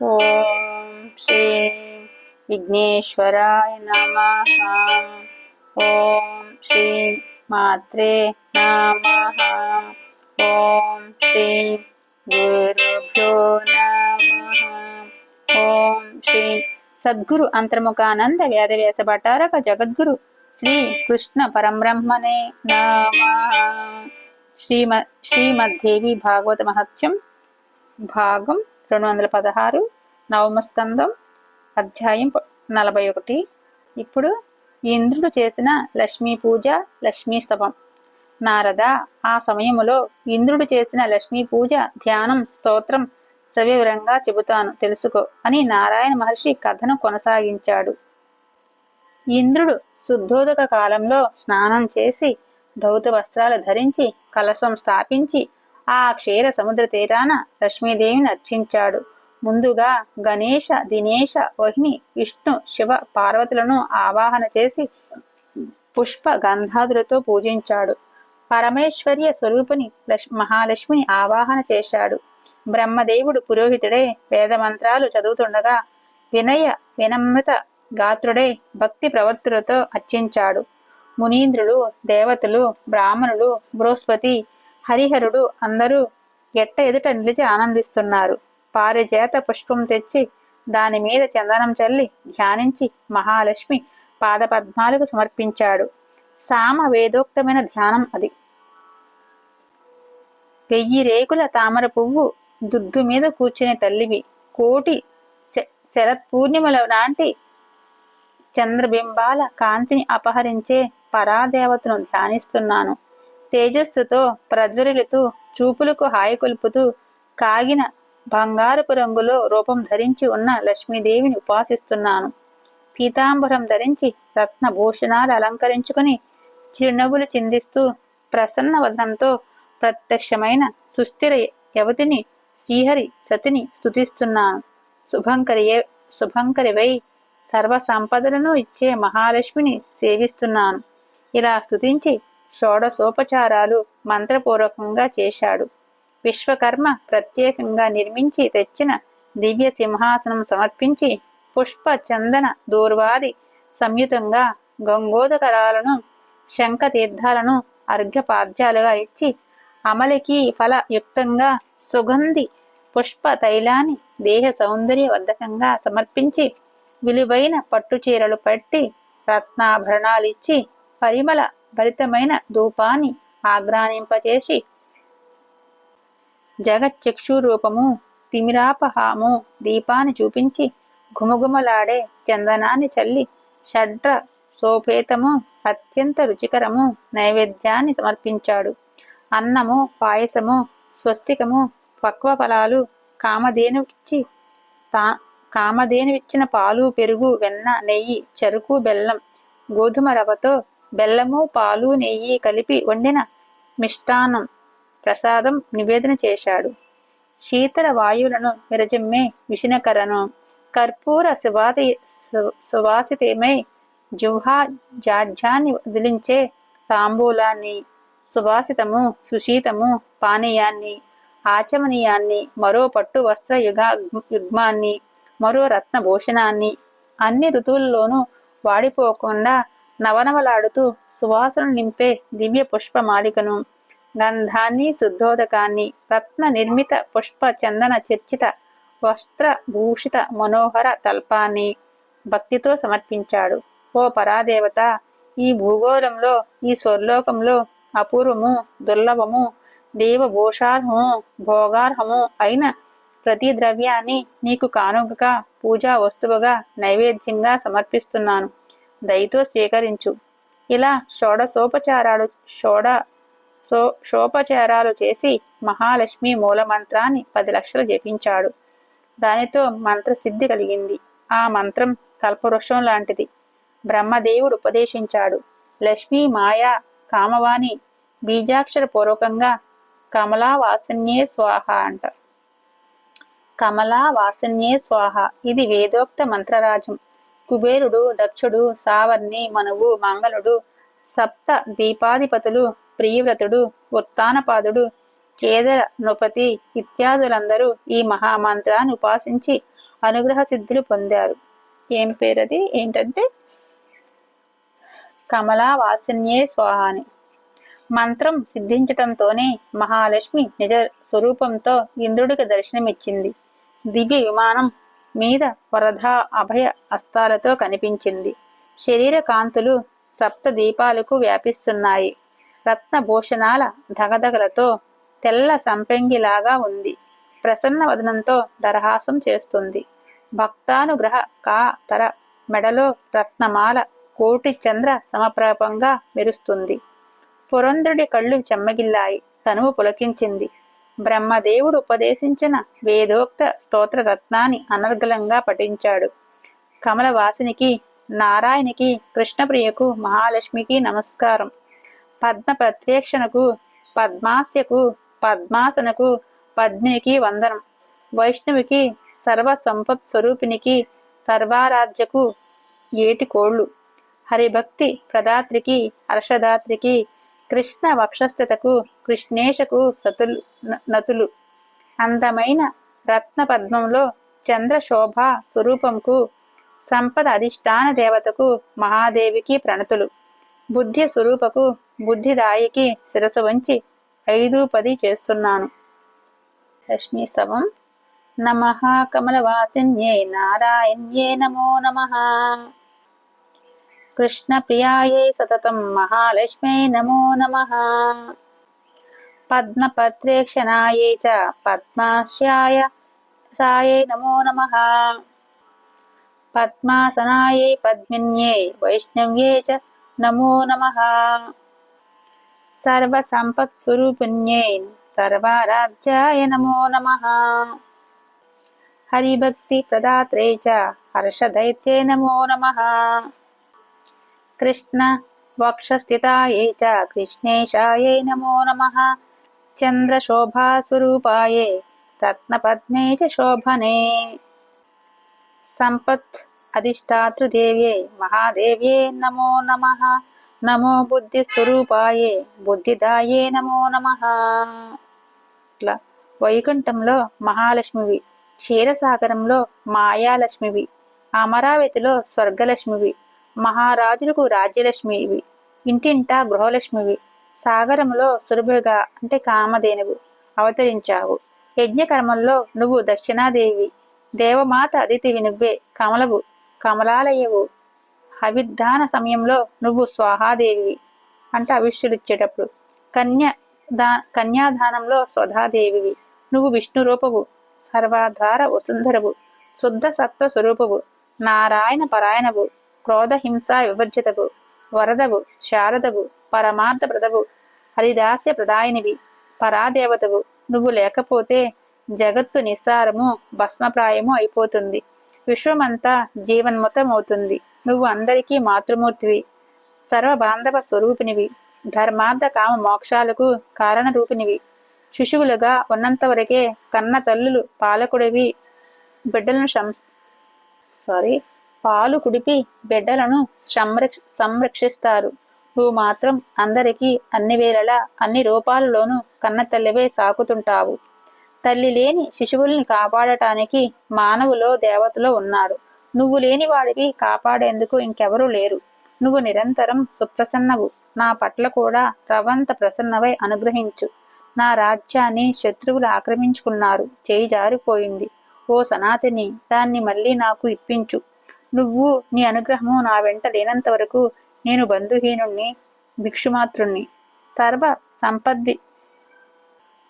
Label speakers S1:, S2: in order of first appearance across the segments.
S1: ఓం శ్రీ విఘ్నేశ్వరాయ నమ ఓం శ్రీ మాత్రే నమ ఓం శ్రీ గురుభ్యో నమ ఓం శ్రీ సద్గురు అంతర్ముఖానంద వేదవ్యాస భటారక జగద్గురు శ్రీ కృష్ణ పరబ్రహ్మణే నమ శ్రీమ శ్రీమద్దేవి భాగవత మహత్యం భాగం రెండు వందల పదహారు నవమస్కందం అధ్యాయం నలభై ఒకటి. ఇప్పుడు ఇంద్రుడు చేసిన లక్ష్మీ పూజ లక్ష్మీ స్తవం. నారద ఆ సమయములో ఇంద్రుడు చేసిన లక్ష్మీ పూజ ధ్యానం స్తోత్రం సవివరంగా చెబుతాను తెలుసుకో అని నారాయణ మహర్షి కథను కొనసాగించాడు. ఇంద్రుడు శుద్ధోదక కాలంలో స్నానం చేసి ధౌత వస్త్రాలు ధరించి కలశం స్థాపించి ఆ క్షీర సముద్ర తీరాన లక్ష్మీదేవిని అర్చించాడు. ముందుగా గణేష దినేష వహిని విష్ణు శివ పార్వతులను ఆవాహన చేసి పుష్ప గంధాదులతో పూజించాడు. పరమేశ్వర్య స్వరూపుని మహాలక్ష్మిని ఆవాహన చేశాడు. బ్రహ్మదేవుడు పురోహితుడే వేద మంత్రాలు చదువుతుండగా వినయ వినమ్రత గాత్రుడే భక్తి ప్రవర్తులతో అర్చించాడు. మునీంద్రులు దేవతలు బ్రాహ్మణులు బృహస్పతి హరిహరుడు అందరూ ఎట్ట ఎదుట నిలిచి ఆనందిస్తున్నారు. పారిజాత పుష్పం తెచ్చి దాని మీద చందనం చల్లి ధ్యానించి మహాలక్ష్మి పాదపద్మాలకు సమర్పించాడు. సామ వేదోక్తమైన ధ్యానం అది. వెయ్యి రేకుల తామర పువ్వు దుద్దు మీద కూర్చునే తల్లివి. కోటి శ- శరత్ పూర్ణిమల నాటి చంద్రబింబాల కాంతిని అపహరించే పరాదేవతను ధ్యానిస్తున్నాను. తేజస్సుతో ప్రజ్వరిలుతూ చూపులకు హాయికొల్పుతూ కాగిన బంగారపు రంగులో రూపం ధరించి ఉన్న లక్ష్మీదేవిని ఉపాసిస్తున్నాను. పీతాంబరం ధరించి రత్నభూషణాలు అలంకరించుకుని చిరునవ్వులు చిందిస్తూ ప్రసన్న వదనంతో ప్రత్యక్షమైన సుస్థిర యవతిని శ్రీహరి సతిని స్థుతిస్తున్నాను శుభంకరి శుభంకరివై సర్వ సంపదలను ఇచ్చే మహాలక్ష్మిని సేవిస్తున్నాను. ఇలా స్థుతించి షోడసోపచారాలు మంత్రపూర్వకంగా చేశాడు. విశ్వకర్మ ప్రత్యేకంగా నిర్మించి తెచ్చిన దివ్య సింహాసనం సమర్పించి పుష్ప చందన దూర్వాది సంయుతంగా గంగోదకరాలను శంఖ తీర్థాలను అర్ఘ్యపాద్యాలుగా ఇచ్చి అమలికి ఫలయుక్తంగా సుగంధి పుష్ప తైలాన్ని దేహ సౌందర్యవర్ధకంగా సమర్పించి విలువైన పట్టు చీరలు పట్టి రత్నాభరణాలిచ్చి పరిమళ భరితమైన ధూపాన్ని ఆగ్రానింపచేసి జగచ్చక్షు రూపము తిమిరాపహాము దీపాన్ని చూపించి ఘుమఘుమలాడే చందనాన్ని చల్లి షడ్ర సోపేతము అత్యంత రుచికరము నైవేద్యాన్ని సమర్పించాడు. అన్నము పాయసము స్వస్తికము పక్వ ఫలాలు కామధేనుకిచ్చి తా కామధేనువిచ్చిన పాలు పెరుగు వెన్న నెయ్యి చెరుకు బెల్లం గోధుమ రవ్వతో బెల్లము పాలు నెయ్యి కలిపి వండిన మిష్టాన్నం ప్రసాదం నివేదన చేశాడు. శీతల వాయువులను విరజమ్మే విషినకరను కర్పూర సువాతి సువాసితమై జుహా జాడ్యాన్ని వదిలించే తాంబూలాన్ని సువాసితము సుశీతము పానీయాన్ని ఆచమనీయాన్ని మరో పట్టు వస్త్ర యుగ యుగ్మాన్ని మరో రత్న భూషణాన్ని అన్ని ఋతువుల్లోనూ వాడిపోకుండా నవనవలాడుతూ సువాసన నింపే దివ్య పుష్పమాలికను గంధాన్ని శుద్ధోదకాన్ని రత్న నిర్మిత పుష్ప చందన చర్చిత వస్త్ర భూషిత మనోహర తల్పాన్ని భక్తితో సమర్పించాడు. ఓ పరాదేవత ఈ భూగోళంలో ఈ స్వర్లోకంలో అపూర్వము దుర్లభము దేవభూషార్హము భోగార్హము అయిన ప్రతి ద్రవ్యాన్ని నీకు కానుకగా పూజా వస్తువుగా నైవేద్యంగా సమర్పిస్తున్నాను. దయతో స్వీకరించు. ఇలా షోడసోపచారాలు షోడ సో షోపచారాలు చేసి మహాలక్ష్మి మూలమంత్రాన్ని పది లక్షలు జపించాడు. దానితో మంత్రసిద్ధి కలిగింది. ఆ మంత్రం కల్పవృక్షం లాంటిది. బ్రహ్మదేవుడు ఉపదేశించాడు. లక్ష్మీ మాయా కామవాణి బీజాక్షర పూర్వకంగా కమలా వాసన్యే స్వాహ అంట. కమలా వాసన్యే స్వాహ. ఇది వేదోక్త మంత్రరాజం. కుబేరుడు దక్షుడు సావర్ణి మనువు మంగళుడు సప్త దీపాధిపతులు ప్రియవ్రతుడు ఉత్తానపాదుడు కేదర నృపతి ఇత్యాదులందరూ ఈ మహామంత్రాన్ని ఉపాసించి అనుగ్రహ సిద్ధులు పొందారు. ఏం పేరది? ఏంటంటే కమలా వాసిన్యే స్వాహాని. మంత్రం సిద్ధించటంతోనే మహాలక్ష్మి నిజ స్వరూపంతో ఇంద్రుడికి దర్శనమిచ్చింది. దివ్య విమానం మీద వరద అభయ అస్తాలతో కనిపించింది. శరీర కాంతులు సప్త దీపాలకు వ్యాపిస్తున్నాయి. రత్నభూషణాల ధగధగలతో తెల్ల సంపెంగిలాగా ఉంది. ప్రసన్న వదనంతో దరహాసం చేస్తుంది. భక్తానుగ్రహ కా తర మెడలో రత్నమాల కోటి చంద్ర సమప్రాపంగా మెరుస్తుంది. పురంధుడి కళ్ళు చెమ్మగిల్లాయి. తనువు పులకించింది. బ్రహ్మదేవుడు ఉపదేశించిన వేదోక్త స్తోత్ర రత్నాన్ని అనర్గళంగా పఠించాడు. కమలవాసినికి నారాయణికి కృష్ణప్రియకు మహాలక్ష్మికి నమస్కారం. పద్మ ప్రత్యేక్షణకు పద్మాస్యకు పద్మాసనకు పద్మినికి వందనం. వైష్ణవికి సర్వ సంపత్ స్వరూపినికి సర్వారాధ్యకు ఏటి కోళ్ళు. హరిభక్తి ప్రదాత్రికి హర్షదాత్రికి కృష్ణ వక్షస్థితకు కృష్ణేశకు సతులు నతులు. అందమైన రత్న పద్మంలో చంద్ర శోభ స్వరూపంకు సంపద అధిష్టాన దేవతకు మహాదేవికి ప్రణతులు. బుద్ధి స్వరూపకు బుద్ధిదాయికి శిరసు వంచి ఐదు పది చేస్తున్నాను. లక్ష్మీ స్తవం. నమ కమలవాసిన్యే నారాయణ్యే నమో నమ. కృష్ణప్రియాయై సతతం మహాలక్ష్మై నమో నమ. పద్మపత్రేక్షణాయై చ పద్మాశ్యాయ సాయై నమో నమ. పద్మాసనాయై పద్మిన్యై వైష్ణవ్యై చ నమో నమ. సర్వసంపత్స్వరూపిణ్యై సర్వారాధ్యాయ నమో నమ. హరిభక్తి ప్రదాత్రే చ హర్షదైత్యే నమో. కృష్ణ వక్షస్థితాయే చ కృష్ణేశాయై నమో నమ. చంద్రశోభాస్వరూపాయే రత్నపద్మే చ శోభనే. సంపత్ అధిష్టాతృదేవ్యై మహాదేవ్యే నమో నమ. నమో బుద్ధి స్వరూపాయే బుద్ధిదాయే నమో నమ. వైకుంఠంలో మహాలక్ష్మివి క్షీరసాగరంలో మాయాలక్ష్మివి అమరావతిలో స్వర్గలక్ష్మివి మహారాజులకు రాజ్యలక్ష్మివి ఇంటింటా గృహలక్ష్మివి. సాగరంలో సురభిగా అంటే కామధేనువు అవతరించావు. యజ్ఞకర్మంలో నువ్వు దక్షిణాదేవి. దేవమాత అదితివి నువ్వే కమలవు కమలాలయవు అవిధాన సమయంలో నువ్వు స్వాహాదేవి అంటే అవిష్యుడిచ్చేటప్పుడు కన్య దా కన్యాదానంలో స్వధాదేవివి. నువ్వు విష్ణు రూపవు సర్వాధార వసుంధరవు శుద్ధ సత్వ స్వరూపవు నారాయణ పరాయణవు. క్రోధ హింస వివర్జితవు వరదవు శారదవు పరమార్థ ప్రదవు హరిదాస్య ప్రదాయనివి పరాదేవతవు. నువ్వు లేకపోతే జగత్తు నిస్సారము భస్మప్రాయము అయిపోతుంది. విశ్వమంతా జీవన్మతం అవుతుంది నువ్వు అందరికీ మాతృమూర్తివి సర్వ బాంధవ స్వరూపినివి ధర్మార్థ కామ మోక్షాలకు కారణ రూపినివి శిశువులుగా ఉన్నంత వరకే కన్న తల్లులు పాలకుడివి బిడ్డలను సారీ పాలు కుడిపి బిడ్డలను సంరక్ష సంరక్షిస్తారు. నువ్వు మాత్రం అందరికీ అన్ని వేళలా అన్ని రూపాలలోనూ కన్న తల్లివే సాకుతుంటావు. తల్లి లేని శిశువుల్ని కాపాడటానికి మానవులో దేవతలో ఉన్నారు నువ్వు లేని వాడివి కాపాడేందుకు ఇంకెవరూ లేరు. నువ్వు నిరంతరం సుప్రసన్నవు. నా పట్ల కూడా రవంత ప్రసన్నవై అనుగ్రహించు. నా రాజ్యాన్ని శత్రువులు ఆక్రమించుకున్నారు. చేయి జారిపోయింది. ఓ సనాతిని దాన్ని మళ్ళీ నాకు ఇప్పించు. నువ్వు నీ అనుగ్రహము నా వెంట లేనంత వరకు నేను బంధుహీనుణ్ణి భిక్షుమాతృణ్ణి సర్వ సంపద్ది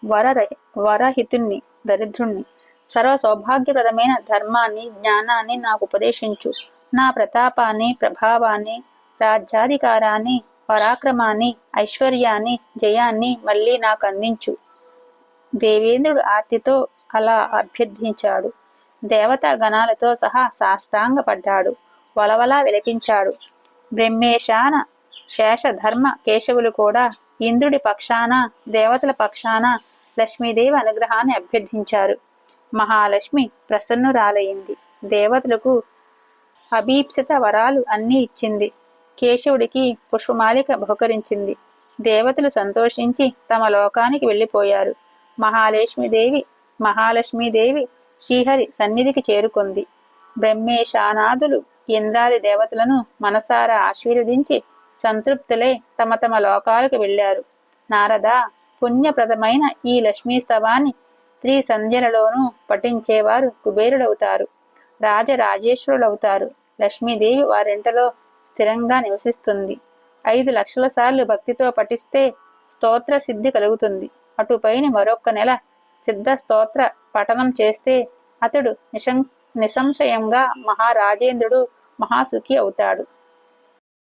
S1: వర వరహితుణ్ణి దరిద్రుణ్ణి. సర్వ సౌభాగ్యప్రదమైన ధర్మాన్ని జ్ఞానాన్ని నాకు ఉపదేశించు. నా ప్రతాపాన్ని ప్రభావాన్ని రాజ్యాధికారాన్ని పరాక్రమాన్ని ఐశ్వర్యాన్ని జయాన్ని మళ్ళీ నాకు అందించు. దేవేంద్రుడు ఆర్తితో అలా అభ్యర్థించాడు. దేవతా గణాలతో సహా సాష్టాంగపడ్డాడు. వలవలా విలపించాడు. బ్రహ్మేశాన శేషధర్మ కేశవులు కూడా ఇంద్రుడి పక్షాన దేవతల పక్షాన లక్ష్మీదేవి అనుగ్రహాన్ని అభ్యర్థించారు. మహాలక్ష్మి ప్రసన్నురాలయ్యింది దేవతలకు అభీప్సిత వరాలు అన్నీ ఇచ్చింది. కేశవుడికి పుష్పమాలిక బహుకరించింది. దేవతలు సంతోషించి తమ లోకానికి వెళ్ళిపోయారు. మహాలక్ష్మీదేవి మహాలక్ష్మీదేవి శ్రీహరి సన్నిధికి చేరుకుంది. బ్రహ్మేశానాదులు ఇంద్రాది దేవతలను మనసారా ఆశీర్వదించి సంతృప్తులై తమ తమ లోకాలకు వెళ్ళారు. నారద పుణ్యప్రదమైన ఈ లక్ష్మీ స్తవాన్ని త్రి సంధ్యలలోనూ పఠించేవారు కుబేరుడవుతారు. రాజరాజేశ్వరులవుతారు. లక్ష్మీదేవి వారింటలో స్థిరంగా నివసిస్తుంది. ఐదు లక్షల సార్లు భక్తితో పఠిస్తే స్తోత్ర సిద్ధి కలుగుతుంది. అటుపైన మరొక్క నెల సిద్ధ స్తోత్ర పఠనం చేస్తే అతడు నిశం నిసంశయంగా మహారాజేంద్రుడు మహాసుఖి అవుతాడు.